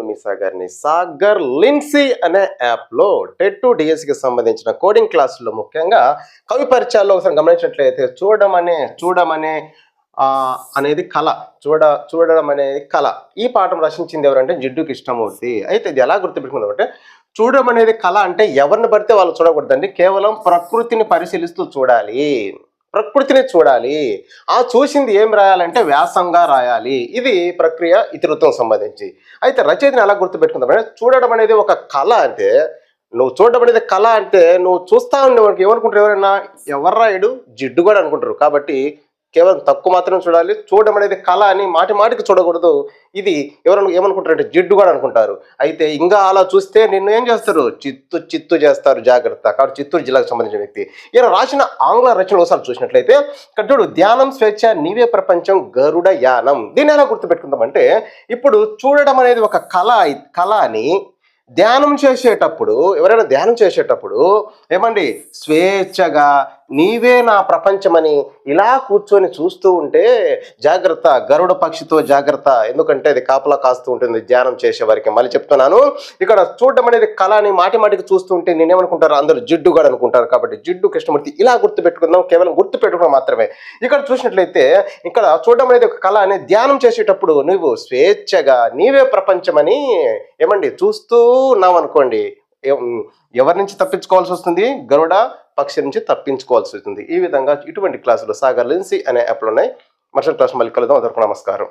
నేను మీ సాగర్ని సాగర్ లిన్సీ అనే యాప్లో టెట్ టు డిఎస్సికి సంబంధించిన కోడింగ్ క్లాసుల్లో ముఖ్యంగా కవి పరిచయాల్లో ఒకసారి గమనించినట్లయితే చూడడం అనే చూడమనే అనే అనేది కళ చూడ చూడడం అనేది కళ. ఈ పాఠం రచించింది ఎవరంటే జిడ్డు కృష్ణమూర్తి. అయితే ఇది ఎలా గుర్తుపెట్టుకుందాం అంటే చూడడం అనేది కళ అంటే ఎవరిని పడితే వాళ్ళు చూడకూడదండి. కేవలం ప్రకృతిని పరిశీలిస్తూ చూడాలి. ప్రకృతిని చూడాలి. ఆ చూసింది ఏం రాయాలంటే వ్యాసంగా రాయాలి. ఇది ప్రక్రియ ఇతరుత్వం సంబంధించి. అయితే రచయితని ఎలా గుర్తుపెట్టుకుందాం చూడడం అనేది ఒక కళ అంటే నువ్వు చూడడం అనేది కళ అంటే నువ్వు చూస్తా ఉండేవాడికి ఏమనుకుంటారు ఎవరైనా? ఎవరు రాయడు? జిడ్డు కూడా అనుకుంటారు. కాబట్టి కేవలం తక్కువ మాత్రం చూడాలి. చూడడం అనేది కళ అని మాటి మాటికి చూడకూడదు. ఇది ఎవరైనా ఏమనుకుంటారంటే జిడ్డు కూడా అనుకుంటారు. అయితే ఇంకా అలా చూస్తే నిన్ను ఏం చేస్తారు? చిత్తు చిత్తు చేస్తారు జాగ్రత్త. కాబట్టి చిత్తూరు జిల్లాకు సంబంధించిన వ్యక్తి. ఈయన రాసిన ఆంగ్ల రచనలు ఒకసారి చూసినట్లయితే ఇక్కడ చూడు ధ్యానం స్వేచ్ఛ నీవే ప్రపంచం గరుడ యానం. దీన్ని ఎలా గుర్తుపెట్టుకుందామంటే ఇప్పుడు చూడడం అనేది ఒక కళ కళ అని ధ్యానం చేసేటప్పుడు ఎవరైనా ధ్యానం చేసేటప్పుడు ఏమండి? స్వేచ్ఛగా నీవే నా ప్రపంచమని ఇలా కూర్చొని చూస్తూ ఉంటే జాగ్రత్త గరుడ పక్షితో జాగ్రత్త. ఎందుకంటే అది కాపలా కాస్తూ ఉంటుంది ధ్యానం చేసే వారికి. మళ్ళీ చెప్తున్నాను ఇక్కడ చూడడం అనేది కళ అని మాటి మాటికి చూస్తూ ఉంటే నేనేమనుకుంటారు అందరూ జిడ్డుగాడు అనుకుంటారు కాబట్టి జిడ్డు కృష్ణమూర్తి ఇలా గుర్తు పెట్టుకుందాం కేవలం గుర్తు మాత్రమే. ఇక్కడ చూసినట్లయితే ఇక్కడ చూడడం అనేది ఒక కళ అని ధ్యానం చేసేటప్పుడు నువ్వు స్వేచ్ఛగా నీవే ప్రపంచమని ఏమండి చూస్తూ ఉన్నావు అనుకోండి ఎం- ఎవరి నుంచి తప్పించుకోవాల్సి వస్తుంది? గరుడ పక్షి నుంచి తప్పించుకోవాల్సి వస్తుంది ఈ విధంగా ఇటువంటి క్లాసులు సాగర్ లెన్సీ అనే యాప్లు ఉన్నాయి మరుసటి క్లాస్ మళ్ళీ కలుద్దాం అందరికీ నమస్కారం.